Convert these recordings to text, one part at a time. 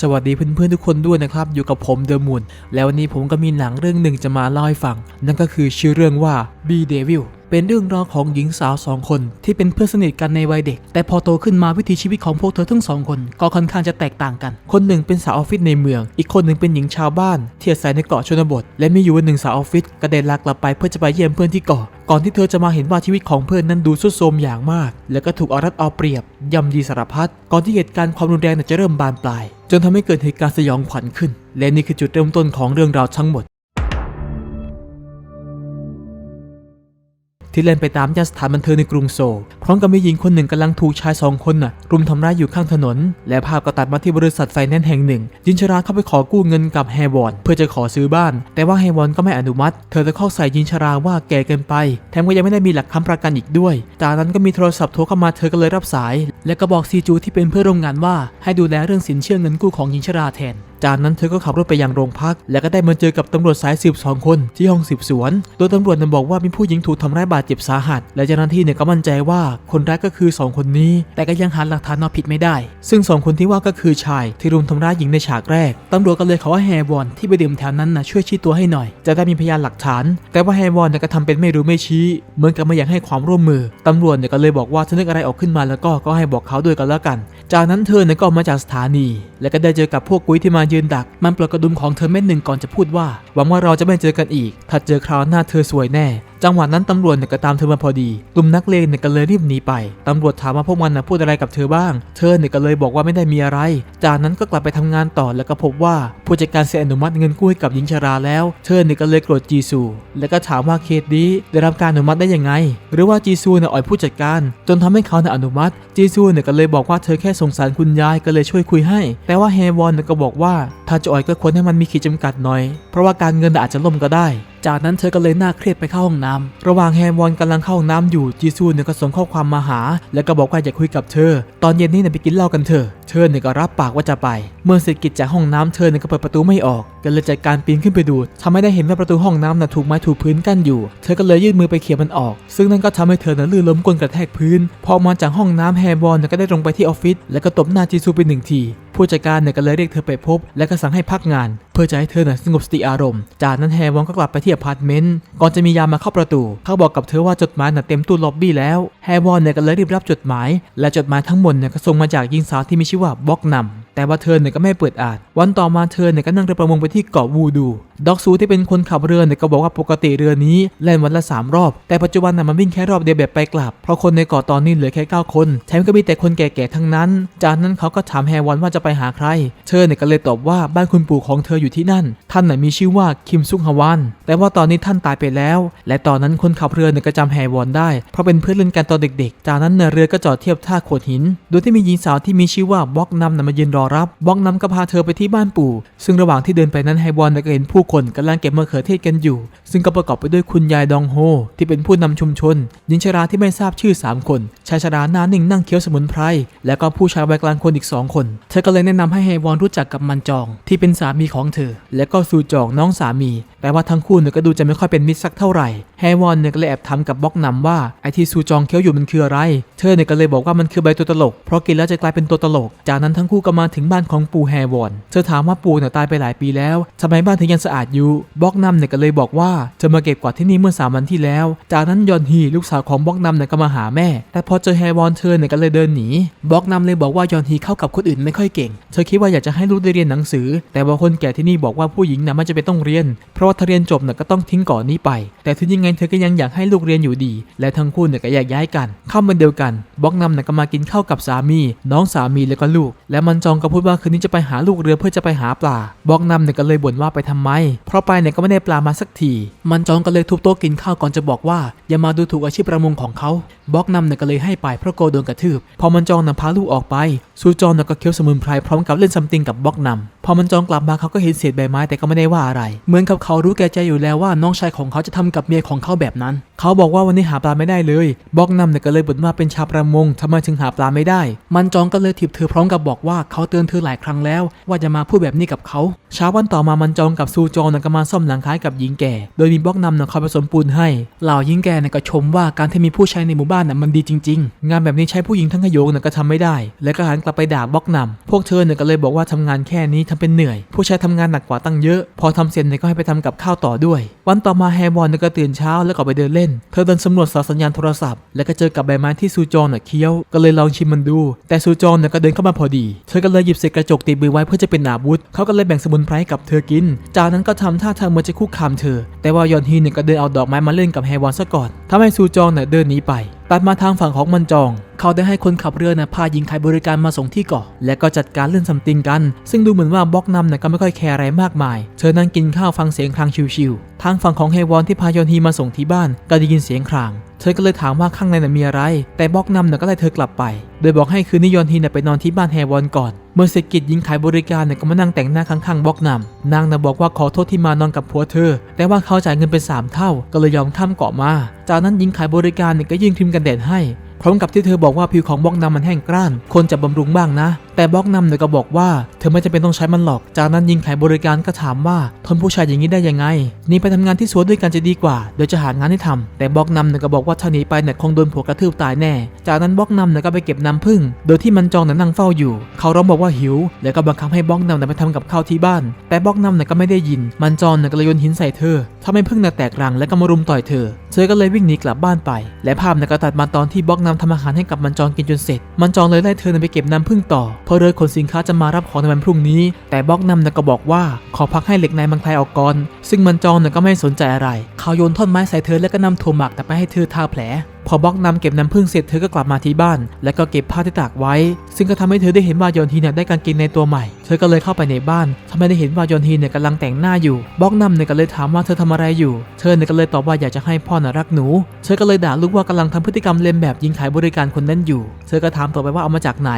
สวัสดีเพื่อนๆทุกคนด้วยนะครับ อยู่กับผมเดอะมูนแล้ววันนี้ผมก็มีหนังเรื่องหนึ่งจะมาเล่าให้ฟัง นั่นก็คือชื่อเรื่องว่า B Devil เป็นเรื่องราวของหญิงสาวสองคนที่เป็นเพื่อนสนิทกันในวัยเด็ก แต่พอโตขึ้นมาวิถีชีวิตของพวกเธอทั้งสองคนก็ค่อนข้างจะแตกต่างกัน คนหนึ่งเป็นสาวออฟฟิศในเมือง อีกคนหนึ่งเป็นหญิงชาวบ้านที่อาศัยในเกาะชนบท และมีอยู่วันหนึ่งสาวออฟฟิศก็ได้ลากลับไปเพื่อจะไปเยี่ยมเพื่อนที่เกาะก่อนที่เธอจะมาเห็นว่าชีวิตของเพื่อนนั้นดูทรุดโทมอย่างมาก แล้วก็ถูกเอารัดเอาเปรียบย่ำยีสารพัดก่อนที่เหตุการณ์ความรุนแรงจะเริ่มบานปลาย จนทำให้เกิดเหตุการณ์สยองขวัญขึ้น และนี่คือจุดเริ่มต้นของเรื่องราวทั้งหมด ที่เล่นไปตามย่านสถานบันเทิงในกรุงโซลพร้อมกับมีหญิงคนหนึ่งกำลังถูกชายสองคนน่ะรุมทำร้ายอยู่ข้างถนน และภาพก็ตัดมาที่บริษัทไฟแนนซ์แห่งหนึ่ง ยินชราเข้าไปขอกู้เงินกับแฮวอนเพื่อจะขอซื้อบ้าน แต่ว่าแฮวอนก็ไม่อนุมัติ เธอจะเข้าใส่ยินชราว่าแก่เกินไป แถมก็ยังไม่ได้มีหลักค้ำประกันอีกด้วย จากนั้นก็มีโทรศัพท์โทรเข้ามาเธอก็เลยรับสาย และก็บอกซีจูที่เป็นเพื่อนร่วมงานว่า ให้ดูแลเรื่องสินเชื่อเงินกู้ของหญิงชราแทนจากนั้นเธอก็ขับรถไปยังโรงพัก และก็ได้มาเจอกับตำรวจสายสืบสองคนที่ห้องสืบสวน โดยตำรวจนั้นบอกว่ามีผู้หญิงถูกทำร้ายบาดเจ็บสาหัส และเจ้าหน้าที่เนี่ยก็มั่นใจว่าคนร้ายก็คือสองคนนี้ แต่ก็ยังหาหลักฐานเอาผิดไม่ได้ ซึ่งสองคนที่ว่าก็คือชายที่รุมทำร้ายหญิงในฉากแรกตำรวจก็เลยขอให้แฮร์วอนที่ไปดื่มแถวนั้นนะช่วยชี้ตัวให้หน่อย จะได้มีพยานหลักฐาน แต่ว่าแฮร์วอนเนี่ยก็ทำเป็นไม่รู้ไม่ชี้ เหมือนกับไม่อยากให้ความร่วมมือตำรวจเนี่ยก็เลยบอกว่าถ้านึกอะไรออกขึ้นมาแล้วก็ก็ให้บอกเขาด้วยกันแล้วกัน จากนั้นเธอเนี่ยก็มาจากสถานี และก็ได้เจอกับพวกกุ้ยที่มายืนดัก มันปลดกระดุมของเธอเม็ดหนึ่งก่อนจะพูดว่า หวังว่าเราจะไม่เจอกันอีก ถ้าเจอคราวหน้าเธอสวยแน่ จังหวะนั้นตำรวจเนี่ยก็ตามเธอมาพอดี กลุ่มนักเลงเนี่ยก็เลยรีบหนีไป ตำรวจถามว่าพวกมันนะพูดอะไรกับเธอบ้าง เธอเนี่ยก็เลยบอกว่าไม่ได้มีอะไร จากนั้นก็กลับไปทำงานต่อแล้วก็พบว่าผู้จัดการเซ็นอนุมัติเงินกู้ให้กับหญิงชราแล้ว เธอเนี่ยก็เลยโกรธจีซู แล้วก็ถามว่าเคสนี้ได้รับการอนุมัติได้ยังไง หรือว่าจีซูเนี่ยอ่อยผู้จัดการ จนทำให้เขาเนี่ยอนุมัติ จีซูเนี่ยก็เลยบอกว่าเธอแค่สงสารคุณยายก็เลยช่วยคุยให้ แต่ว่าแฮวอนเนี่ยก็บอกว่าถ้าจะอ่อยก็ควรให้มันมีขีดจำกัดหน่อย เพราะว่าการเงินอาจจะล่มก็ได้จากนั้นเธอก็เลยน่าเครียดไปเข้าห้องน้ำระหว่างแฮมวอนกำลังเข้าห้องน้ำอยู่จีซูเนี่ยก็ส่งข้อความมาหา แล้วก็บอกว่าอยากคุยกับเธอ ตอนเย็นนี้เนี่ยไปกินเหล้ากันเถอะเธอเนี่ยก็รับปากว่าจะไป เมื่อเสร็จกิจจากห้องน้ำเธอเนี่ยก็เปิดประตูไม่ออก ก็เลยจัดการปีนขึ้นไปดูทำให้ได้เห็นว่าประตูห้องน้ำน่ะถูกไม้ถูกพื้นกั้นอยู่ เธอก็เลยยื่นมือไปเขี่ยมันออก ซึ่งนั่นก็ทำให้เธอน่ะลื่นล้มก้นกระแทกพื้น พอมาจากห้องน้ำแฮมวอนเนี่ยก็ได้ลงไปที่ออฟฟิศแล้วก็ตบหน้าจีซูไปหนึ่งทีผู้จัดการเนี่ยก็เลยเรียกเธอไปพบ และก็สั่งให้พักงาน พื่อจะให้เธอน่ะสงบสติอารมณ์ จากนั้นแฮวอนก็กลับไปที่อพาร์ตเมนต์ก่อนจะมียามมาเข้าประตู เขาบอกกับเธอว่าจดหมายน่ะเต็มตู้ล็อบบี้แล้วแฮวอนเนี่ยก็เลยรีบรับจดหมาย และจดหมายทั้งหมดเนี่ยก็ส่งมาจากหญิงสาวที่มีชื่อว่าบ็อกนำแต่ว่าเธอเนี่ยก็ไม่เปิดอ่าน วันต่อมาเธอเนี่ยก็นั่งเรือประมงไปที่เกาะวูดู ด็อกซูที่เป็นคนขับเรือเนี่ยก็บอกว่าปกติเรือนี้แล่นวันละ 3 รอบ แต่ปัจจุบันน่ะมันวิ่งแค่รอบเดียวแบบไปกลับ เพราะคนในเกาะตอนนี้เหลือแค่ 9 คน แถมก็มีแต่คนแก่ๆทั้งนั้น จากนั้นเขาก็ถามแฮวอนว่าจะไปหาใคร เธอเนี่ยก็เลยตอบว่าบ้านคุณปู่ของเธออยู่ที่นั่น ท่านน่ะมีชื่อว่าคิมซุงฮวานแต่ว่าตอนนี้ท่านตายไปแล้ว และตอนนั้นคนขับเรือเนี่ยก็จำแฮวอนได้ เพราะเป็นเพื่อนเล่นกันตอนเด็กๆ จากนั้นเนี่ยเรือก็จอดเทียบท่าโขดหิน โดยที่มีหญิงสาวที่มีชื่อว่าบ็อกนำน่ะมายืนรอรับบ็อกนำก็พาเธอไปที่บ้านปู่ ซึ่งระหว่างที่เดินไปนั้นไฮวอนก็เห็นผู้คนกำลังเก็บมะเขือเทศกันอยู่ ซึ่งก็ประกอบไปด้วยคุณยายดองโฮที่เป็นผู้นำชุมชนหญิงชราที่ไม่ทราบชื่อ 3 คนชายชราหน้านิ่งนั่งเคี้ยวสมุนไพรแล้วก็ผู้ชายวัยกลางคนอีก 2 คน เธอก็เลยแนะนำให้ไฮวอนรู้จักกับมันจอง ที่เป็นสามีของเธอ และก็ซูจองน้องสามี แต่ว่าทั้งคู่เนี่ยก็ดูจะไม่ค่อยเป็นมิตรสักเท่าไหร่ไฮวอนเนี่ยก็เลยแอบถามกับบ็อกนำว่าไอที่ซูจองเคี้ยวอยู่มันคืออะไร เธอเนี่ยก็เลยบอกว่ามันคือใบตัวตลก เพราะกินแล้วจะกลายเป็นตัวตลก จากนั้นทั้งคู่ก็มาถึงบ้านของปู่แฮวอน เธอถามว่าปู่เนี่ยตายไปหลายปีแล้วทำไมบ้านถึงยังสะอาดอยู่บ็อกนำเนี่ยก็เลยบอกว่าจะมาเก็บกวาดที่นี่เมื่อสามวันที่แล้ว จากนั้นยอนฮีลูกสาวของบ็อกนำเนี่ยก็มาหาแม่ แต่พอเจอแฮวอนเธอเนี่ยก็เลยเดินหนีบ็อกนำเลยบอกว่ายอนฮีเข้ากับคนอื่นไม่ค่อยเก่ง เธอคิดว่าอยากจะให้ลูกได้เรียนหนังสือ แต่ว่าคนแก่ที่นี่บอกว่าผู้หญิงน่ะไม่จะเป็นต้องเรียน เพราะว่าถ้าเรียนจบเนี่ยก็ต้องทิ้งก่อนนี้ไป แต่ถึงยังไงเธอก็ยังอยากให้ลูกเรียนอยู่ดี และทั้งคู่เนี่ยก็แยกย้ายกันเข้ามาเดียวกันบล็อกนำเนี่ยก็มากินข้าวกับสามี น้องสามีแล้วก็ลูก และมันจองก็พูดว่าคืนนี้จะไปหาลูกเรือเพื่อจะไปหาปลาบล็อกนำเนี่ยก็เลยบ่นว่าไปทำไม เพราะไปเนี่ยก็ไม่ได้ปลามาสักที มันจองก็เลยทุบโต๊ะกินข้าวก่อนจะบอกว่า อย่ามาดูถูกอาชีพประมงของเขาบล็อกนำเนี่ยก็เลยให้ไปเพราะโกโดนกระทืบ พอมันจองนำพาลูกออกไปซูจองเนี่ยก็เคี้ยวสมุนไพรพร้อมกับเล่นซัมติงกับบ็อกนำ อมันจองกลับมาเขาก็เห็นเศษใบไม้แต่ก็ไม่ได้ว่าอะไร เหมือนกับเขารู้แก่ใจอยู่แล้วว่าน้องชายของเขาจะทำกับเมียของเขาแบบนั้น เขาบอกว่าวันนี้หาปลาไม่ได้เลย บอกนำเนี่ยก็เลยบ่นว่าเป็นชาวประมงทำไมถึงหาปลาไม่ได้ มันจองก็เลยถีบเธอพร้อมกับบอกว่าเขาเตือนเธอหลายครั้งแล้ว ว่าจะมาพูดแบบนี้กับเขาเช้าวันต่อมามันจองกับซูจองเนี่ยก็มาซ่อมหลังคล้ายกับหญิงแก่ โดยมีบอกนำเนี่ยคอยผสมปูนให้เหล่าหญิงแก่เนี่ยก็ชมว่าการที่มีผู้ชายในหมู่บ้านน่ะมันดีจริง ๆ งานแบบนี้ใช้ผู้หญิงทั้งขโยงเนี่ยก็ทำไม่ได้ และก็หันกลับไปด่าบอกนำพวกเธอเนี่ยก็เลยบอกว่าทำงานแค่นี้ทำเป็นเหนื่อย ผู้ชายทำงานหนักกว่าตั้งเยอะ พอทำเสร็จเนี่ยก็ให้ไปทำกับข้าวต่อด้วย วันต่อมาแฮร์บอลเนี่ยก็ตื่นเช้าแล้วก็ไปเดินเล่นเธอเดินสำรวจสาสัญญาณโทรศัพท์ และก็เจอกับใบไม้ที่ซูจองน่ะเคี้ยว ก็เลยลองชิมมันดู แต่ซูจอนเนี่ยก็เดินเข้ามาพอดี เธอก็เลยหยิบเศษกระจกติดมือไว้เพื่อจะเป็นอาวุธ เขาก็เลยแบ่งสมุนไพรให้กับเธอกิน จากนั้นก็ทำท่าทางเหมือนจะคุกคามเธอ แต่ว่ายอนฮีเนี่ยก็เดินเอาดอกไม้มาเล่นกับแฮวอนซะก่อนทำให้ซูจอนเนี่ยเดินหนีไป ตัดมาทางฝั่งของมันจอง เขาได้ให้คนขับเรือนะพาหญิงขายบริการมาส่งที่เกาะ และก็จัดการเรื่องซัมติงกัน ซึ่งดูเหมือนว่าบล็อกนำนะก็ไม่ค่อยแคร์อะไรมากมาย เธอนั่งกินข้าวฟังเสียงครางชิวๆ ทางฝั่งของเฮวอนที่พายอนฮีมาส่งที่บ้านก็ได้ยินเสียงคราง เธอก็เลยถามว่าข้างในน่ะมีอะไร แต่บล็อกนำน่ะก็ไล่เธอกลับไป โดยบอกให้คืนนี้ยอนฮีน่ะไปนอนที่บ้านแฮวอนก่อน เมื่อเสร็จกิจหญิงขายบริการเนี่ยก็มานั่งแต่งหน้าข้างๆบล็อกนำนางน่ะบอกว่าขอโทษที่มานอนกับผัวเธอ แต่ว่าเขาจ่ายเงินเป็นสามเท่า ก็เลยยอมข้ามเกาะมา จากนั้นหญิงขายบริการเนี่ยก็ยื่นครีมกันแดดให้ พร้อมกับที่เธอบอกว่าผิวของบล็อกนำมันแห้งกร้านควรจะบำรุงบ้างนะ แต่บล็อกนำเนี่ยก็บอกว่าเธอไม่จำเป็นต้องใช้มันหรอก จากนั้นยิงขายบริการก็ถามว่าทนผู้ชายอย่างนี้ได้ยังไงหนี่ไปทำงานที่สวนด้วยกันจะดีกว่า เดี๋ยวจะหางานให้ทำแต่บล็อกนำเนี่ยก็บอกว่าถ้าหนีไปเนี่ยคงโดนผัวกระทืบตายแน่ จากนั้นบล็อกนำเนี่ยก็ไปเก็บน้ำผึ้งโดยที่มันจองเนี่ยนั่งเฝ้าอยู่ เขาร้องบอกว่าหิว แล้วก็บังคับให้บล็อกนำเนี่ยไปทำกับข้าวที่บ้าน แต่บล็อกนำเนี่ยก็ไม่ได้ยิน มันจองเนี่ยก็เลยโยนหินใส่เธอทำให้ผึ้งเนี่ยแตกรังและก็มารุมต่อยเธอ เธอก็เลยวิ่งหนีกลับบ้านไป และภาพเนี่ยก็ตัดมาตอนที่บล็อกนำทำอาหารให้กับมันจองกินจนเสร็จ มันจองเลยไล่เธอเนี่ยไปเก็บน้ำผึ้งต่อเพราะเรือขนสินค้าจะมารับของในวันพรุ่งนี้ แต่บล็อกนำนก็บอกว่าขอพักให้เหล็กในบางไทยออกก่อน ซึ่งมันจองนก็ไม่สนใจอะไร เขาโยนท่อนไม้ใส่เธอแล้วก็นำถั่วหมักแต่ไปให้เธอทาแผล พอบล็อกนำเก็บน้ำผึ้งเสร็จเธอก็กลับมาที่บ้าน แล้วก็เก็บผ้าที่ตากไว้ ซึ่งก็ทำให้เธอได้เห็นวายอนทีเนี่ยได้การกินในตัวใหม่ เธอก็เลยเข้าไปในบ้านทำให้ได้เห็นวายอนทีเนี่ยกำลังแต่งหน้าอยู่บล็อกนำเนี่ยก็เลยถามว่าเธอทำอะไรอยู่ เธอเนี่ยก็เลยตอบว่าอยากจะให้พ่อน่ะรักหนู เธอก็เลยด่าลูกว่ากำลังทำพฤติกรรมเลียนแบบหญิงขายบริการคนนั้นอยู่ เธอก็ถามต่อไปว่าเอามาจากไหน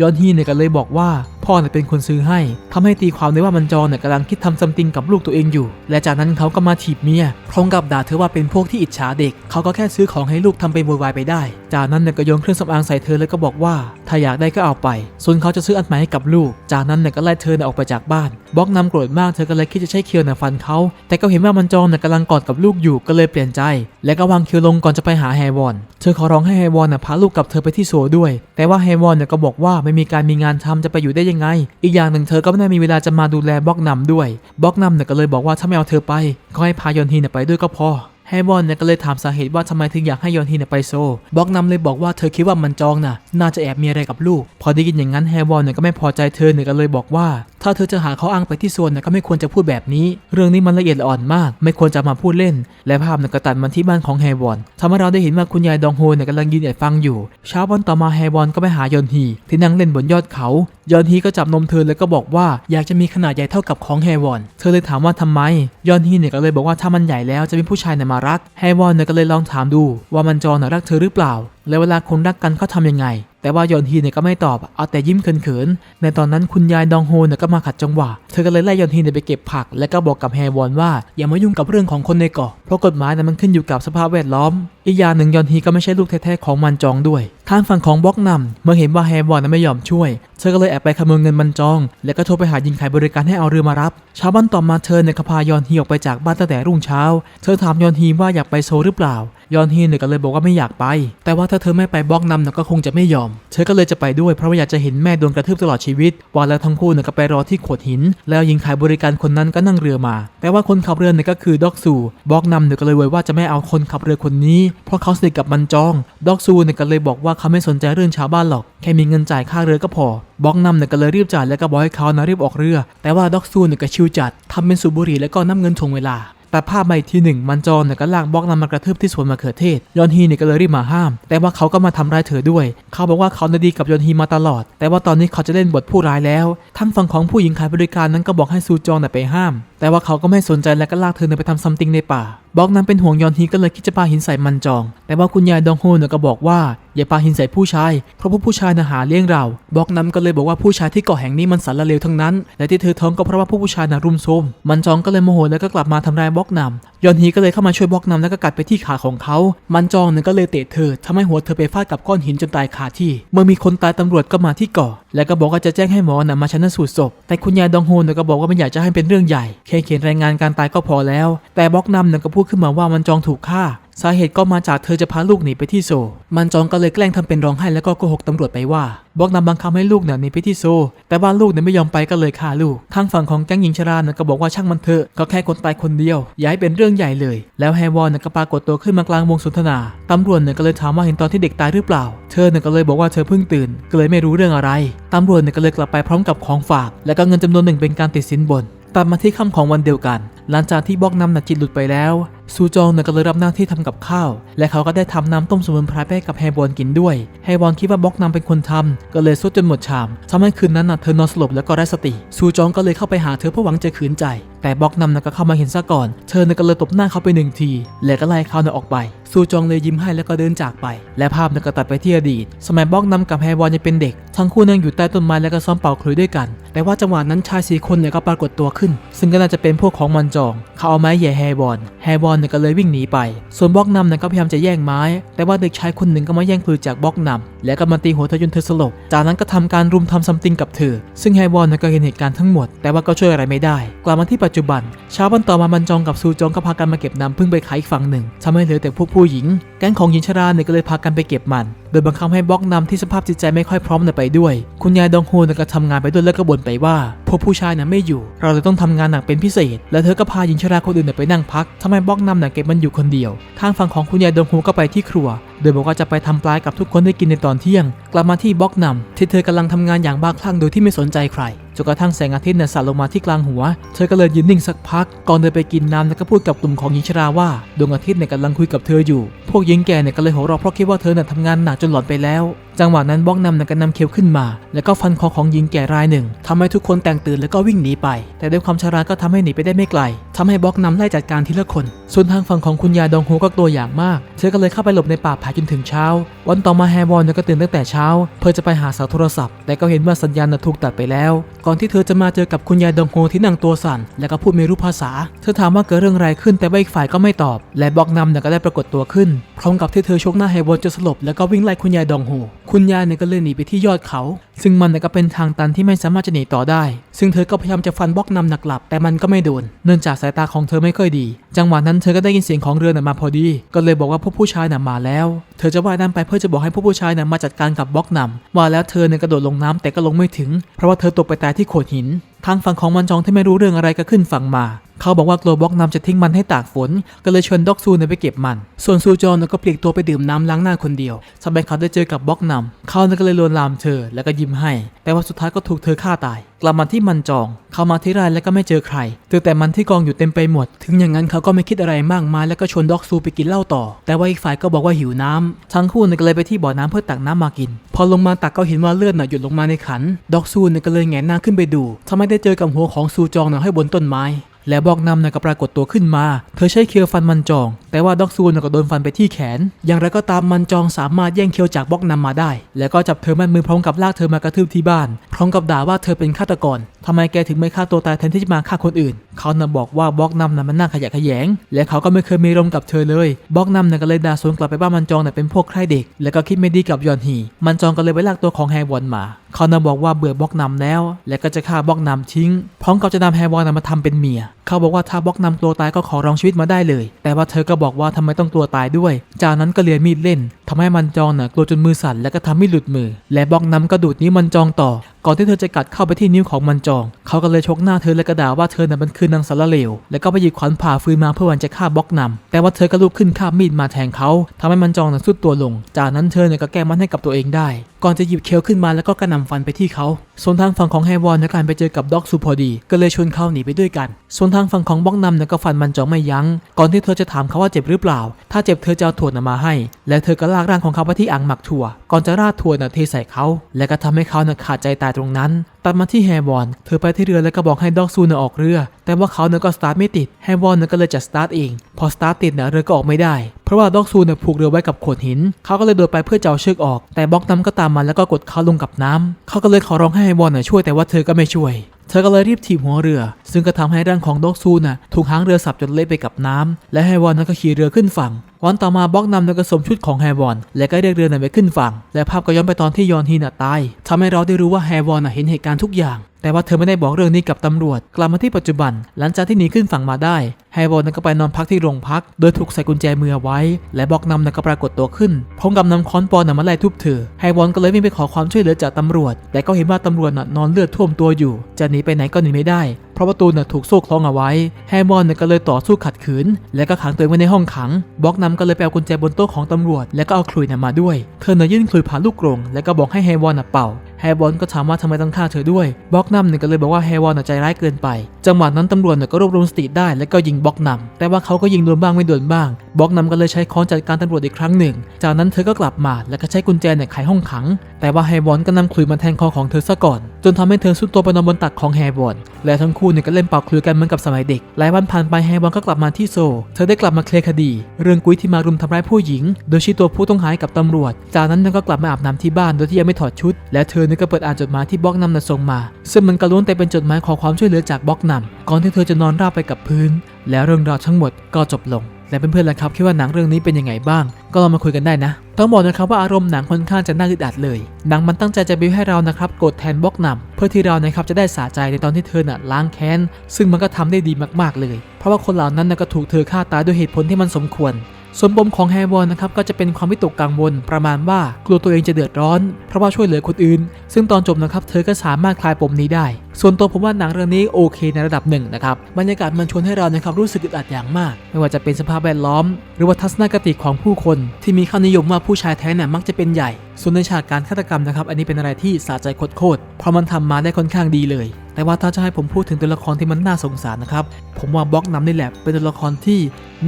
ยอนฮีเนี่ยก็เลยบอกว่า พ่อเนี่ยเป็นคนซื้อให้ทำให้ตีความได้ว่ามันจอเนี่ยกำลังคิดทำซัมติงกับลูกตัวเองอยู่ และจากนั้นเขาก็มาถีบเมียพร้อมกับด่าเธอว่าเป็นพวกที่อิจฉาเด็ก เขาก็แค่ซื้อของให้ลูกทำเป็นโวยวายไปได้ จากนั้นเนี่ยก็โยนเครื่องสำอางใส่เธอแล้วก็บอกว่า ถ้าอยากได้ก็เอาไปส่วนเขาจะซื้ออันใหม่ให้กับลูก จากนั้นเนี่ยก็ไล่เธอเนี่ยออกไปจากบ้านบล็อกนำโกรธมากเธอก็เลยคิดจะใช้เคียวเนี่ยฟันเขา แต่ก็เห็นว่ามันจองเนี่ยกำลังกอดกับลูกอยู่ก็เลยเปลี่ยนใจ และก็วางเคียวลงก่อนจะไปหาแฮวอน เธอขอร้องให้แฮวอนน่ะพาลูกกับเธอไปที่โซด้วย แต่ว่าแฮวอนเนี่ยก็บอกว่าไม่มีการมีงานทำจะไปอยู่ได้ยังไง อีกอย่างหนึ่งเธอก็ไม่ได้มีเวลาจะมาดูแลบล็อกนำด้วยบล็อกนำเนี่ยก็เลยบอกว่าถ้าไม่เอาเธอไปก็ให้พายอนฮีเนี่ยไปด้วยก็พอ แฮบอนเนี่ยก็เลยถามสาเหตุว่าทำไมถึงอยากให้ยอนฮีเนี่ยไปโซบล็อกนำเลยบอกว่าเธอคิดว่ามันจองน่ะ น่าจะแอบมีอะไรกับลูก พอได้ยินอย่างนั้นแฮบอนเนี่ยก็ไม่พอใจเธอเนี่ยก็เลยบอกว่าถ้าเธอจะหาเขาอ้างไปที่โซนเนี่ยก็ไม่ควรจะพูดแบบนี้ เรื่องนี้มันละเอียดอ่อนมาก ไม่ควรจะมาพูดเล่น และภาพนี่ยก็ตัดมาที่บ้านของแฮวอนทำให้เราได้เห็นว่าคุณยายดองโฮเนี่ยกำลังยืนแอบฟังอยู่เช้าวันต่อมาแฮวอนก็ไปหายอนฮีที่นั่งเล่นบนยอดเขา ยอนฮีก็จับนมเธอแล้วก็บอกว่าอยากจะมีขนาดใหญ่เท่ากับของแฮวอน เธอเลยถามว่าทำไม ยอนฮีเนี่ยก็เลยบอกว่าถ้ามันใหญ่แล้วจะมีผู้ชายเนี่ยมารักแฮวอนเนี่ยก็เลยลองถามดู ว่ามันจอน่ะรักเธอหรือเปล่า แล้วเวลาคนรักกันเขาทำยังไง แต่ว่ายอนฮีเนี่ยก็ไม่ตอบ เอาแต่ยิ้มเขินๆ ในตอนนั้นคุณยายดองโฮเนี่ยก็มาขัดจังหวะ เธอก็เลยไล่ยอนฮีเนี่ยไปเก็บผัก แล้วก็บอกกับแฮวอนว่าอย่ามายุ่งกับเรื่องของคนในเกาะ เพราะกฎหมายนั้นมันขึ้นอยู่กับสภาพแวดล้อม อีกอย่างหนึ่งยอนฮีก็ไม่ใช่ลูกแท้ๆของมันจองด้วย ทางฝั่งของบล็อกนำเมื่อเห็นว่าแฮวอนนั้นไม่ยอมช่วย เธอก็เลยแอบไปขโมยเงินมันจอง แล้วก็โทรไปหาหญิงขายบริการให้เอาเรือมารับเช้าวันต่อมาเธอเนี่ยพายอนฮีออกไปจากบ้านตั้งแต่รุ่งเช้า เธอถามยอนฮีว่าอยากไปโซหรือเปล่า ยอนฮีเนี่ยก็เลยบอกว่าไม่อยากไป แต่ว่าถ้าเธอไม่ไปบล็อกนำเนี่ยก็คงจะไม่ยอม เธอก็เลยจะไปด้วยเพราะว่าอยากจะเห็นแม่โดนกระทืบตลอดชีวิตว่าแล้วทั้งคู่เนี่ยก็ไปรอที่โขดหิน แล้วหญิงขายบริการคนนั้นก็นั่งเรือมา แต่ว่าคนขับเรือเนี่ยก็คือด็อกซูบล็อกนำเนี่ยก็เลยไว้ว่าจะไม่เอาคนขับเรือคนนี้ เพราะเขาสนิทกับมันจองด็อกซูเนี่ยก็เลยบอกว่าเขาไม่สนใจเรื่องชาวบ้านหรอก แค่มีเงินจ่ายค่าเรือก็พอบล็อกนำเนี่ยก็เลยรีบจ่ายแล้วก็บอกให้เขานะรีบออกเรือ แต่ว่าด็อกซูเนี่ยก็ชิวจัดทำเป็นสูบบุหรี่แล้วก็น้ำเงินถ่วงเวลาแต่ภาพมาอีกทีหนึ่งมันจอนเนี่ยก็ลากบล็อกนำมากระทืบที่สวนมะเขือเทศ ยอนฮีเนี่ยก็เลยรีบมาห้าม แต่ว่าเขาก็มาทำร้ายเธอด้วย เขาบอกว่าเขานดีกับยอนฮีมาตลอด แต่ว่าตอนนี้เขาจะเล่นบทผู้ร้ายแล้วทั้งฝั่งของผู้หญิงขายบริการนั้นก็บอกให้ซูจองน่ะไปห้ามแต่ว่าเขาก็ไม่สนใจและก็ลากเธอไปทำซัมติงในป่าบล็อกนั้นเป็นห่วงยอนฮีก็เลยคิดจะปาหินใส่มันจอง แต่ว่าคุณยายดองโฮเนี่ยก็บอกว่าอย่าปาหินใส่ผู้ชาย เพราะพวกผู้ชายน่ะหาเลี้ยงเราบล็อกนั้นก็เลยบอกว่าผู้ชายที่เกาะแห่งนี้มันสารเลวทั้งนั้น และที่เธอท้องก็เพราะว่าพวกผู้ชายน่ะรุมโทรมมันจองก็เลยโมโหแล้วก็กลับมาทำร้ายบล็อกนำยอนฮีก็เลยเข้ามาช่วยบล็อกนำแล้วก็กัดไปที่ขาของเขา มันจองเนี่ยก็เลยเตะเธอทำให้หัวเธอไปฟาดกับก้อนหินจนตายคาที่ เมื่อมีคนตายตำรวจก็มาที่เกาะแล้วก็บอกว่าจะแจ้งให้หมอนะมาชันสูตรศพ แต่คุณยายดองโฮนี่ยก็บอกว่าไม่อยากจะให้เป็นเรื่องใหญ่แค่เขียนรายงานการตายก็พอแล้ว แต่บล็อกนำหนี่ยก็พูดขึ้นมาว่ามันจองถูกฆ่า สาเหตุก็มาจากเธอจะพาลูกหนีไปที่โซ มันจองก็เลยแกล้งทำเป็นร้องไห้แล้วก็โกหกตำรวจไปว่าบล็อกนำบังคับให้ลูกเนี่ยหนีไปที่โซ แต่ว่าลูกเนี่ยไม่ยอมไปก็เลยฆ่าลูก ทางฝั่งของแก๊งหญิงชราเนี่ยก็บอกว่าช่างมันเถอะ ก็แค่คนตายคนเดียวอย่าให้เป็นเรื่องใหญ่เลย แล้วแฮวอนเนี่ยก็ปรากฏตัวขึ้นมากลางวงสนทนาตำรวจเนี่ยก็เลยถามว่าเห็นตอนที่เด็กตายหรือเปล่า เธอเนี่ยก็เลยบอกว่าเธอเพิ่งตื่น ก็เลยไม่รู้เรื่องอะไรตำรวจเนี่ยก็เลยกลับไปพร้อมกับของฝาก และก็เงินจำนวนหนึ่งเป็นการติดสินบนตัดมาที่ค่ำของวันเดียวกัน หลังจากที่บล็อกนำนักจิตหลุดไปแล้ว ซูจองเนี่ยก็เลยรับหน้าที่ทำกับข้าว และเขาก็ได้ทำน้ำต้มสมุนไพรไปให้กับแฮบอนกินด้วยแฮบอนคิดว่าบล็อกนำเป็นคนทำก็เลยซดจนหมดชามทำให้คืนนั้นน่ะเธอนอนสลบแล้วก็ไร้สติซูจองก็เลยเข้าไปหาเธอเพื่อหวังจะขืนใจ แต่บล็อกนำน่ะก็เข้ามาเห็นซะก่อน เธอเนี่ยก็เลยตบหน้าเขาไปหนึ่งที แล้วก็ไล่เขาเนี่ยออกไปซูจองเลยยิ้มให้แล้วก็เดินจากไป และภาพเนี่ยก็ตัดไปที่อดีต สมัยบล็อกนำกับแฮบอนยังเป็นเด็ก ทั้งคู่นั่งอยู่ใต้ต้นไม้แล้วก็ซ้อมเป่าคลุยด้วยกัน แต่ว่าจังหวะนั้นชายสีคนเนี่ยก็ปรากฏตัวขึ้น ซึ่งก็น่าจะเป็นพวกของมันจอง เขาเอาไม้แย่แฮบอนแฮบอนเนี่ยก็เลยวิ่งหนีไป ส่วนบล็อกนำนี่ยก็พยายามจะแย่งไม้ แต่ว่าเด็กชายคนหนึ่งก็มาแย่งปืนจากบล็อกนำและก็มาตีหัวเธอจนเธอสลบ จากนั้นก็ทำการรุมทำซัมติงกับเธอ ซึ่งแฮบอนนี่ยก็เห็นเหตุการณ์ทั้งหมด แต่ว่าก็ช่วยอะไรไม่ได้ กลับมาที่ปัจจุบันเช้าวันต่อมามันจองกับซูจองก็พากันมาเก็บน้ำพึ่งไปขายอีกฝั่งหนึ่งทำให้เหลือแต่พวกผู้หญิง แก๊งของหญิงชราเนี่ยก็เลยพากันไปเก็บมัน โดยบังคับให้บล็อกนำที่สภาพจิตใจไม่ค่อยพร้อมนไปด้วย คุณยายดองโฮนก็ทำงานไปด้วยแล้วก็บ่นไปว่าพวกผู้ชายน่ะไม่อยู่ เราเลยต้องทำงานหนักเป็นพิเศษ และเธอก็พาหญิงชราคนอื่นไปนั่งพักทำไมบล็อกนำน่ะเก็บมันอยู่คนเดียว ทางฝั่งของคุณยายดงโฮก็ไปที่ครัว โดยบอกว่าจะไปทำปลายกับทุกคนได้กินในตอนเที่ยง กลับมาที่บล็อกนำที่เธอกำลังทำงานอย่างบ้าคลั่งโดยที่ไม่สนใจใคร จนกระทั่งแสงอาทิตย์เนี่ยสาดลงมาที่กลางหัว เธอก็เลยยืนนิ่งสักพัก ก่อนเดินไปกินน้ำแล้วก็พูดกับกลุ่มของหญิงชราว่าดวงอาทิตย์เนี่ยกำลังคุยกับเธออยู่ พวกหญิงแก่เนี่ยก็เลยหัวเราะเพราะคิดว่าเธอเนี่ยทำงานหนักจนหลอนไปแล้ว จังหวะนั้นบล็อกนำเนี่ยก็นำเคียวขึ้นมา แล้วก็ฟันคอของหญิงแก่รายหนึ่งทำให้ทุกคนแตกตื่นแล้วก็วิ่งหนีไป แต่ด้วยความชราก็ทำให้หนีไปได้ไม่ไกล ทำให้บล็อกนำไล่จัดการทีละคน ส่วนทางฝั่งของคุณยายดองโฮก็ตัวอย่างมาก เธอก็เลยเข้าไปหลบในป่าผาจนถึงเช้า วันต่อมาแฮร์บอลเนี่ยก็ตื่นตั้งแต่เช้า เพื่อจะไปหาเสาโทรศัพท์ แต่ก็เห็นว่าสัญญาณถูกตัดไปแล้ว ก่อนที่เธอจะมาเจอกับคุณยายดองโฮที่นั่งตัวสั่น และก็พูดไม่รู้ภาษา เธอถามว่าเกิดเรื่องอะไรขึ้นแต่ว่าอีกฝ่ายก็ไม่ตอบ และบล็อกนำเนี่ยก็ได้ปรากฏตัวขึ้น พร้อมกับที่เธอชกหน้าแฮร์บอลจนสลบแล้วก็วิ่งไล่คุณยายดองโฮคุณยายเนี่ยก็เลยหนีไปที่ยอดเขา ซึ่งมันเนี่ยก็เป็นทางตันที่ไม่สามารถจะหนีต่อได้ ซึ่งเธอก็พยายามจะฟันบล็อกนำหนักหลับ แต่มันก็ไม่โดน เนื่องจากสายตาของเธอไม่ค่อยดี จังหวะนั้นเธอก็ได้ยินเสียงของเรือน่ะมาพอดี ก็เลยบอกว่าพวกผู้ชายน่ะมาแล้ว เธอจะว่ายน้ำไปเพื่อจะบอกให้พวกผู้ชายน่ะมาจัดการกับบล็อกนำว่าแล้วเธอเนี่ยกระโดดลงน้ำแต่ก็ลงไม่ถึง เพราะว่าเธอตกไปตายที่โขดหิน ทางฝั่งของมันจองที่ไม่รู้เรื่องอะไรก็ขึ้นฝั่งมา เขาบอกว่าโกลบ็อกนำจะทิ้งมันให้ตากฝน ก็เลยชวนด็อกซูนไปเก็บมัน ส่วนซูจอนก็ปลีกตัวไปดื่มน้ำล้างหน้าคนเดียวทำให้เขาได้เจอกับบล็อกนำเขานี่ยก็เลยลวนลามเธอแล้วก็ยิ้มให้ แต่ว่าสุดท้ายก็ถูกเธอฆ่าตาย กลับมาที่มันจอง เขามาที่ไรแล้วก็ไม่เจอใครเจอแต่มันที่กองอยู่เต็มไปหมด ถึงอย่างนั้นเขาก็ไม่คิดอะไรมากมายแล้วก็ชวนด็อกซูไปกินเหล้าต่อ แต่ว่าอีกฝ่ายก็บอกว่าหิวน้ำทั้งคู่นี่ยก็เลยไปที่บ่อน้ำเพื่อตักน้ำมากิน พอลงมาตักก็เห็นว่าเลือดน่ะหยดลงมาในขันด็อกซูก็เลยแงนหน้าขึ้นไปดูทำให้ได้เจอกับหัวของซูจองน่ะให้บนต้นไม้ และบอกนำนะก็ปรากฏตัวขึ้นมา เธอใช้เคียวฟันมันจอง แต่ว่าด็อกซูนก็โดนฟันไปที่แขน อย่างไรก็ตามมันจองสามารถแย่งเคียวจากบอกนำมาได้ แล้วก็จับเธอมัดมือพร้อมกับลากเธอมากระทืบที่บ้าน พร้อมกับด่าว่าเธอเป็นฆาตกรทำไมแกถึงไม่ฆ่าตัวตายแทนที่จะมาฆ่าคนอื่น เขานะบอกว่าบอกนำน่ะมันน่าขยะแขยง และเขาก็ไม่เคยมีรมกับเธอเลยบอกนำน่ะก็เลยด่าสวนกลับไปว่ามันจองน่ะเป็นพวกใครเด็ก แล้วก็คิดไม่ดีกับยอนฮีมันจองก็เลยไปลากตัวของแฮวอนมาเขานะบอกว่าเบื่อบอกนำแล้ว และก็จะฆ่าบอกนำทิ้ง พร้อมกับจะนำแฮวอนน่ะมาทำเป็นเมีย เขาบอกว่าถ้าบล็อกนำตัวตายก็ขอร้องชีวิตมาได้เลย แต่ว่าเธอก็บอกว่าทำไมต้องตัวตายด้วย จากนั้นก็เลียมีดเล่นทำให้มันจองน่ะกลัวจนมือสั่นและก็ทำให้หลุดมือ และบล็อกนำก็ดูดนิ้วมันจองต่อ ก่อนที่เธอจะกัดเข้าไปที่นิ้วของมันจอง เขาก็เลยชกหน้าเธอและกระด่าว่าเธอน่ะมันคือนางสารเลว แล้วก็ไปหยิบขวานผ่าฟืนมาเพื่อวันจะฆ่าบล็อกนำแต่ว่าเธอก็ลุกขึ้นข้ามมีดมาแทงเขาทำให้มันจองน่ะสุดตัวลง จากนั้นเธอเนี่ยก็แก้มันให้กับตัวเองได้ก่อนจะหยิบเคียวขึ้นมาแล้วก็กระหน่ำฟันไปที่เขา ส่วนทางฝั่งของแฮวอนในการไปเจอกับด็อกซูพอดี ก็เลยชวนเขาหนีไปด้วยกัน ส่วนทางฝั่งของบล็อกนำนะก็ฟันมันจองไม่ยัง้ง ก่อนที่เธอจะถามเขาว่าเจ็บหรือเปล่า ถ้าเจ็บเธอจะเอาถั่วนะมาให้ และเธอก็ลากร่างของเขาไปที่อ่างหมักถั่ว ก่อนจะราดถั่วนะเทใส่เขา และก็ทำให้เขานะขาดใจตายตรงนั้น ตัดมาที่แฮร์บอลเธอไปที่เรือแล้วก็บอกให้ด็อกซูน่ะออกเรือ แต่ว่าเขาเนี่ยก็สตาร์ทไม่ติด แฮร์บอลเนี่ยก็เลยจัดสตาร์ทเอง พอสตาร์ทติดเนี่ยเรือก็ออกไม่ได้ เพราะว่าด็อกซูเนี่ยผูกเรือไว้กับโขดหิน เขาก็เลยโดดไปเพื่อจะเอาเชือกออก แต่บล็อกน้ำก็ตามมาแล้วก็กดเขาลงกับน้ำเขาก็เลยขอร้องให้แฮร์บอลเนี่ยช่วยแต่ว่าเธอก็ไม่ช่วย เธอก็เลยรีบถีบหัวเรือ ซึ่งก็ทำให้ร่างของด็อกซูน่ะถูกหางเรือสับจนเละไปกับน้ำและแฮร์บอนนั้นก็ขี่เรือขึ้นฝั่ง วันต่อมาบล็อกนำแล้วก็สวมชุดของแฮร์วอน และก็เรียกเรือนั้นไปขึ้นฝั่ง และภาพก็ย้อนไปตอนที่ยอนฮีน่ะตายทำให้เราได้รู้ว่าแฮร์วอนน่ะเห็นเหตุการณ์ทุกอย่าง แต่ว่าเธอไม่ได้บอกเรื่องนี้กับตำรวจ กลับมาที่ปัจจุบัน หลังจากที่หนีขึ้นฝั่งมาได้แฮร์วอนนั้นก็ไปนอนพักที่โรงพัก โดยถูกใส่กุญแจมือไว้ และบอกนำนั้นก็ปรากฏตัวขึ้นพร้อมกับนำค้อนปอนน่ะมาไล่ทุบเธอแฮร์วอนก็เลยวิ่งไปขอความช่วยเหลือจากตำรวจ แต่ก็เห็นว่าตำรวจน่ะนอนเลือดท่วมตัวอยู่ จะหนีไปไหนก็หนีไม่ได้ เพราะประตูน่ะถูกโซ่คล้องเอาไว้แฮร์บอนน่ะก็เลยต่อสู้ขัดขืน และก็ขังตัวเองไว้ในห้องขังบล็อกนำก็เลยไปเอากุญแจบนโต๊ะของตำรวจ และก็เอาคลุยน่ะมาด้วย เธอน่ะยื่นคลุยผ่านลูกกรง แล้วก็บอกให้แฮร์บอนน่ะเป่า แฮร์บอนก็ถามว่าทำไมต้องฆ่าเธอด้วยบล็อกนำเนี่ยก็เลยบอกว่าแฮร์บอนน่ะใจร้ายเกินไป จังหวะนั้นตำรวจเนี่ยก็รวบรวมสติได้แล้วก็ยิงบล็อกนำแต่ว่าเขาก็ยิงโดนบ้างไม่โดนบ้างบล็อกนำก็เลยใช้ค้อนจัดการตำรวจอีกครั้งหนึ่ง จากนั้นเธอก็กลับมาแล้วก็ใช้กุญแจเนี่ยไขห้องขัง แต่ว่าแฮร์บอนก็นำคลุยมาแทงคอของเธอซะก่อน จนทำให้เธอสุดตัวไปนอนบนตักของแฮร์บอนและทั้งคู่เนี่ยก็เล่นเป่าคลุยกันเหมือนกับสมัยเด็กหลายวันผ่านไปแฮร์บอนก็กลับมาที่โซ เธอได้กลับมาเคลียร์คดี เรื่องกุ้ยที่มารุมทำร้ายผู้หญิง โดยชี้ตัวผู้ต้องหากับตำรวจ จากนั้นเธอก็กลับมาอาบน้ำที่บ้านโดยที่ยังไม่ถอดชุด และเธอเนี่ก็เปิดอ่านจดหมายที่บล็อกนำน่ะส่งมา ซึ่งมันก็ล้วนแต่เป็นจดหมายขอความช่วยเหลือจากบล็อกนำก่อนที่เธอจะนอนราบไปกับพื้น แล้วเรื่องราวทั้งหมดก็จบลงและเพื่อนๆล่ะครับคิดว่าหนังเรื่องนี้เป็นยังไงบ้าง ก็ลองมาคุยกันได้นะ ต้องบอกนะครับว่าอารมณ์หนังค่อนข้างจะน่าอึดอัดเลย หนังมันตั้งใจจะบิวให้เรานะครับกดแทนบล็อกนำเพื่อที่เรานะครับจะได้สะใจในตอนที่เธอน่ะล้างแค้น ซึ่งมันก็ทำได้ดีมากๆเลย เพราะว่าคนเหล่านั้นน่ะก็ถูกเธอฆ่าตายด้วยเหตุผลที่มันสมควร ส่วนปมของแฮร์บอลนะครับก็จะเป็นความวิตกกังวลประมาณว่ากลัวตัวเองจะเดือดร้อน เพราะว่าช่วยเหลือคนอื่น ซึ่งตอนจบนะครับเธอก็สามารถคลายปมนี้ได้ ส่วนตัวผมว่าหนังเรื่องนี้โอเคในระดับหนึ่งนะครับบรรยากาศมันชวนให้เรานะครับรู้สึกอึดอัดอย่างมาก ไม่ว่าจะเป็นสภาพแวดล้อม หรือว่าทัศนคติของผู้คน ที่มีค่านิยมว่าผู้ชายแท้เนี่ยมักจะเป็นใหญ่ ส่วนในฉากการฆาตกรรมนะครับอันนี้เป็นอะไรที่สะใจโคตรๆเพราะมันทำมาได้ค่อนข้างดีเลยแต่ว่าถ้าจะให้ผมพูดถึงตัวละครที่มันน่าสงสารนะครับ ผมว่าบล็อกนำนี่แหละเป็นตัวละครที่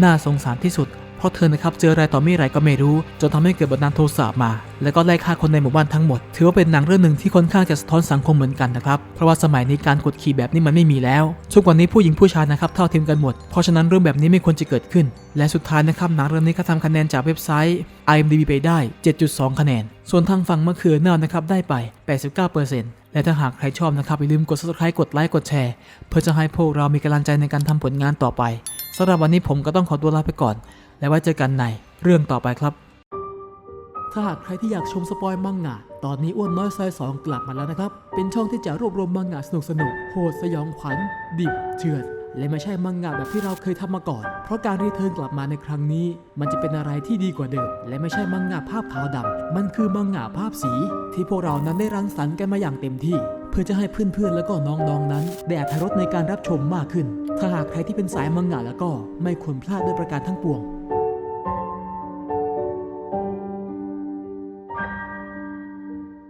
น่าสงสารที่สุด เพราะเธอนะครับเจออะไรต่อไม่อะไรก็ไม่รู้ จนทำให้เกิดบันดาลโทสะมา แล้วก็ไล่ฆ่าคนในหมู่บ้านทั้งหมด ถือว่าเป็นหนังเรื่องหนึ่งที่ค่อนข้างจะสะท้อนสังคมเหมือนกันนะครับ เพราะว่าสมัยนี้การกดขี่แบบนี้มันไม่มีแล้ว ทุกวันนี้ผู้หญิงผู้ชายนะครับเท่าเทียมกันหมด เพราะฉะนั้นเรื่องแบบนี้ไม่ควรจะเกิดขึ้น และสุดท้ายนะครับหนังเรื่องนี้ก็ทำคะแนนจากเว็บไซต์ IMDb ไปได้ 7.2 คะแนน ส่วนทางฝั่งมะเขือเน่านะครับได้ไป 89%และถ้าหากใครชอบนะครับ อย่าลืมกด subscribe กดไลค์ กดแชร์ เพื่อจะให้พวกเรามีกำลังใจในการทำผลงานต่อไปสำหรับวันนี้ผมก็ต้องขอตัวลาไปก่อน และไว้เจอกันในเรื่องต่อไปครับ ถ้าหากใครที่อยากชมสปอยมังงะ ตอนนี้อ้วนน้อยซอยสองกลับมาแล้วนะครับ เป็นช่องที่จะรวบรวมมังงะสนุกสนุกโหดสยองขวัญ ดิบเถื่อนและไม่ใช่มังงะแบบที่เราเคยทำมาก่อน เพราะการรีเทิร์นกลับมาในครั้งนี้ มันจะเป็นอะไรที่ดีกว่าเดิม และไม่ใช่มังงะภาพขาวดำมันคือมังงะภาพสี ที่พวกเรานั้นได้รังสรรค์กันมาอย่างเต็มที่ เพื่อจะให้เพื่อนๆ แล้วก็น้องๆนั้น ได้อรรถรสในการรับชมมากขึ้น ถ้าหากใครที่เป็นสายมังงะแล้วก็ไม่ควรพลาดด้วยประการทั้งปวง